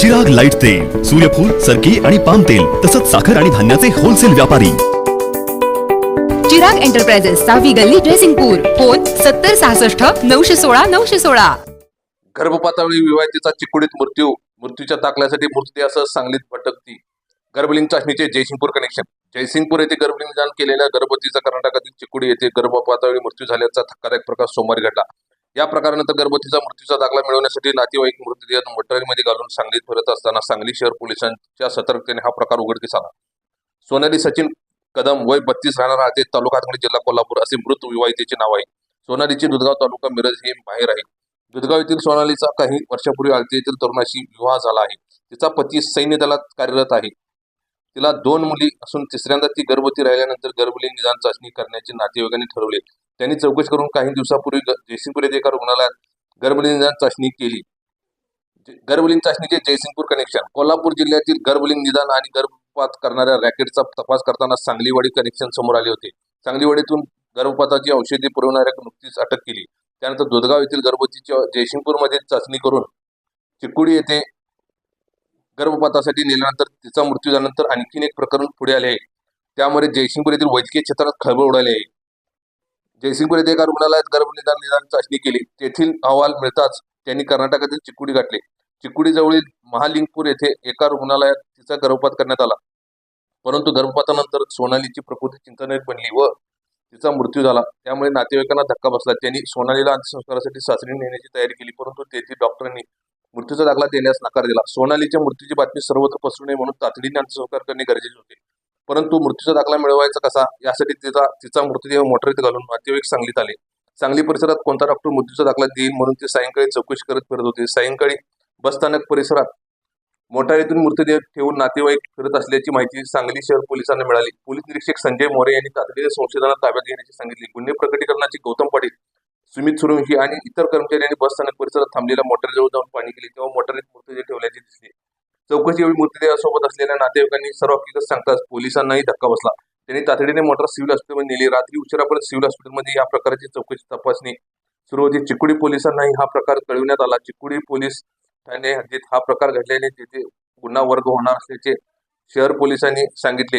Chirag light तेल सूर्यफूल सरकी आणि पाम तेल तसंच साखर आणि धान्याचे होलसेल व्यापारी. चिराग एंटरप्राइजेस सहावी गल्ली ड्रेसिंगपूर फोन सत्तर सहासष्ट नऊशे सोळा नऊशे सोळा. गर्भपातावेळी विवाहितेचा चिकुडीत मृत्यू मृत्यूच्या दाखल्यासाठी मृतदेहासह सांगलीत भटकती. गर्भलिंग चाचणीचे जयसिंगपूर कनेक्शन जयसिंगपूर येथे गर्भलिंग निदान केलेल्या गर्भवतीचा कर्नाटकातील चिकुडी येथे गर्भपातावेळी मृत्यू झाल्याचा धक्कादायक प्रकार सोमवारी घडला. या प्रकारानंतर गर्भवतीचा मृत्यूचा दाखला मिळवण्यासाठी नातेवाईक मृतदेह मोटारीमध्ये घालून सांगलीत फिरत असताना सांगली शहर पोलिसांच्या सतर्कतेने हा प्रकार उघडकीस आला. सोनाली सचिन कदम वय बत्तीस राहणार आहे. तालुका जिल्हा कोल्हापूर असे मृत विवाहितेचे नाव आहे. सोनालीचे दुधगाव तालुका मिरज हे बाहेर आहे. दुधगाव येथील सोनालीचा काही वर्षापूर्वी आळती येथील तरुणाशी विवाह झाला आहे. तिचा पती सैन्य दलात कार्यरत आहे. तिला दोन मुली असून तिसऱ्यांदा ती गर्भवती राहिल्यानंतर गर्भलिंग निदान चाचणी करण्याचे नातेवाईकांनी ठरवले. त्यांनी चौकशी करून काही दिवसापूर्वी जयसिंगपूर येथे एका रुग्णालयात गर्भलिंग निदान चाचणी केली. जे- गर्भलिंग चाचणीचे जयसिंगपूर कनेक्शन कोल्हापूर जिल्ह्यातील गर्भलिंग निदान आणि गर्भपात करणाऱ्या रॅकेटचा तपास करताना सांगलीवाडी कनेक्शन समोर आले होते. सांगलीवाडीतून गर्भपाताची औषधी पुरवणाऱ्या नुकतीच अटक केली. त्यानंतर दुधगाव येथील गर्भवतीच्या जयसिंगपूरमध्ये चाचणी करून चिकुडी येथे गर्भपातासाठी नेल्यानंतर तिचा मृत्यू झाल्यानंतर आणखीन एक प्रकरण पुढे आले आहे. त्यामध्ये जयसिंगपूर येथील वैद्यकीय क्षेत्रात खळबळ उडाली आहे. जयसिंगपूर येथे एका रुग्णालयात गर्भनिदान निदान चाचणी केली. तेथील अहवाल मिळताच त्यांनी कर्नाटकातील चिकुडी गाठले. चिकुडीजवळील महालिंगपूर येथे एका रुग्णालयात तिचा गर्भपात करण्यात आला. परंतु गर्भपातानंतर सोनालीची प्रकृती चिंताजनक बनली व तिचा मृत्यू झाला. त्यामुळे नातेवाईकांना धक्का बसला. त्यांनी सोनालीला अंत्यसंस्कारासाठी सासरी नेण्याची तयारी केली. परंतु तेथील डॉक्टरांनी मृत्यूचा दाखला देण्यास नकार दिला. सोनालीच्या मृत्यूची बातमी सर्वत्र पसरू नये म्हणून तातडीने अंत्यसंस्कार करणे गरजेचे होते. परंतु मृत्यूचा दाखला मिळवायचा कसा? यासाठी तिचा तिचा मृतदेह मोटारीत घालून नातेवाईक सांगलीत आले. सांगली परिसरात कोणता डॉक्टर मृत्यूचा दाखला देईल म्हणून ते सायंकाळी चौकशी करत फिरत होते. सायंकाळी बसस्थानक परिसरात मोटारीतून मृतदेह ठेवून नातेवाईक फिरत असल्याची माहिती सांगली शहर पोलिसांना मिळाली. पोलीस निरीक्षक संजय मोरे यांनी तातडीने संशोधनात ताब्यात घेण्याचे सांगितले. गुन्हे प्रकटीकरणाची गौतम पाटील सुमित सुरवंशी आणि इतर कर्मचाऱ्यांनी बसस्थानक परिसरात थांबलेल्या मोटारजवळ जाऊन पाणी केली. तेव्हा मोटारीत मृतदेह ठेवल्याचे दिसले. चौकशीवेळी मृतदेहासोबत असलेल्या नातेवाईकांनी सर्व हकीकत सांगताच पोलिसांनाही धक्का बसला. त्यांनी तातडीने मोटार सिव्हिल हॉस्पिटलमध्ये नेली. रात्री उशिरापर्यंत सिव्हिल हॉस्पिटलमध्ये या प्रकारची चौकशी तपासणी सुरू होती. चिकुडी पोलिसांनाही हा प्रकार कळविण्यात आला. चिकुडी पोलीस ठाणे हद्दीत हा प्रकार घडल्याने तेथे गुन्हा वर्ग होणार असल्याचे शहर पोलिसांनी सांगितले.